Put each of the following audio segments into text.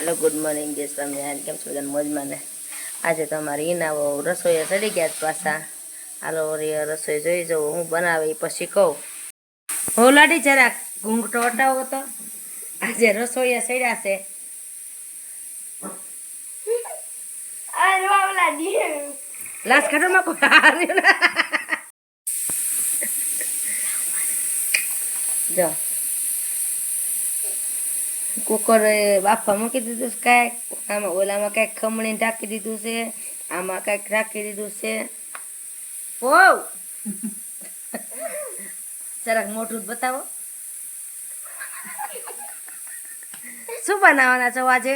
Hello good morning જય સ્વામિનારાયણ કેમ છો બધા મોજમાં ને આજે તો અમારી ઈનાવો રસોઈ ચડી ગયા પાછા હાલો રસોઈ જોઈ જવું હું બનાવે પછી કહું હો લાડી જરાક ઘૂંઘટો હટાવો તો આજે રસોઈ ચડ્યા છે લાસ ખાટોમાં કોઈ. જો કુકર બાફા મૂકી દીધું છે કાંઈક. આમાં ઓલામાં કાંઈક ખમણી ઢાંકી દીધું છે. આમાં કાંઈક રાખી દીધું છે. ઓ જરાક મોટું બતાવો. શું બનાવવાના છો આજે?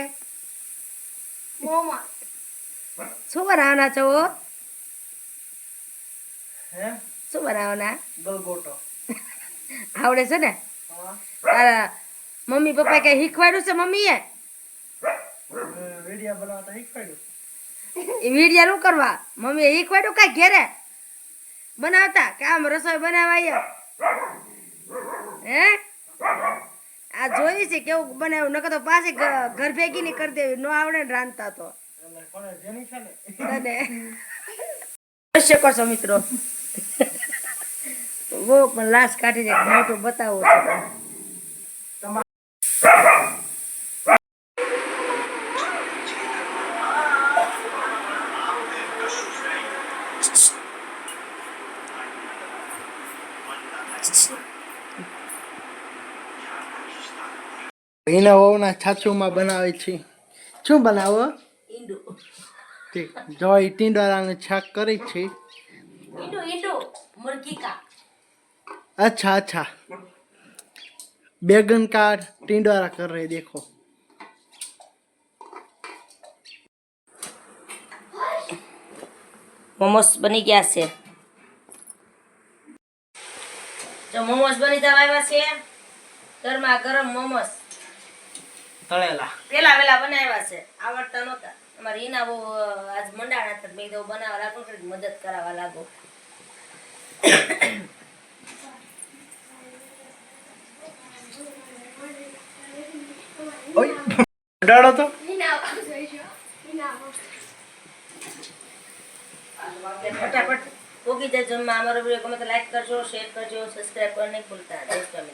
શું બનાવવાના છો હે? શું બનાવવાના? ગલગોટો. આવડે છે ને? હા. તારા મમ્મી પપ્પા કઈ શીખવાડ્યું છે મમ્મીએ? વીડિયો બનાવતા શીખવાડ્યું. એ વિડીયા નું કરવા? મમ્મીએ શીખવાડ્યું કાંઈ ઘેરે? બનાવતા? કે આમ રસોઈ બનાવાય હે? આ જોઈ છે કેવું બનાવ્યું? નકર તો પાછી ઘર ભેગી ની કરી દેવી. ન આવડે ને રાંધતા તો. છો મિત્રો. બહુ પણ લાશ કાઢી દે મોટું બતાવો છે. છે એના વહુના છાછુમાં બનાવે છે. શું બનાવો? જો એ ટીંડોરાનું શાક કરે છે. અચ્છા અચ્છા. બેગન કાર ટીંડોરા કર રહે દેખો. મોમોસ બની ગયા છે. જો મોમોસ બની જવા આવ્યા છે. ગરમા ગરમ મોમોસ તળેલા. પેલા વેલા બનાવ્યા છે. આવડતા નહોતા. અમારે ઈના બહુ આજ મંડાણા હતા મેં તો બનાવવા લાગુ મદદ કરાવવા લાગુ. ઓય તો? ફટાફટ. જાય જમવા અમારો વીડિયો ગમે તો લાઈક કરજો શેર કરજો સબસ્ક્રાઈબ કરને ભૂલતા. જય સ્વામિનારાયણ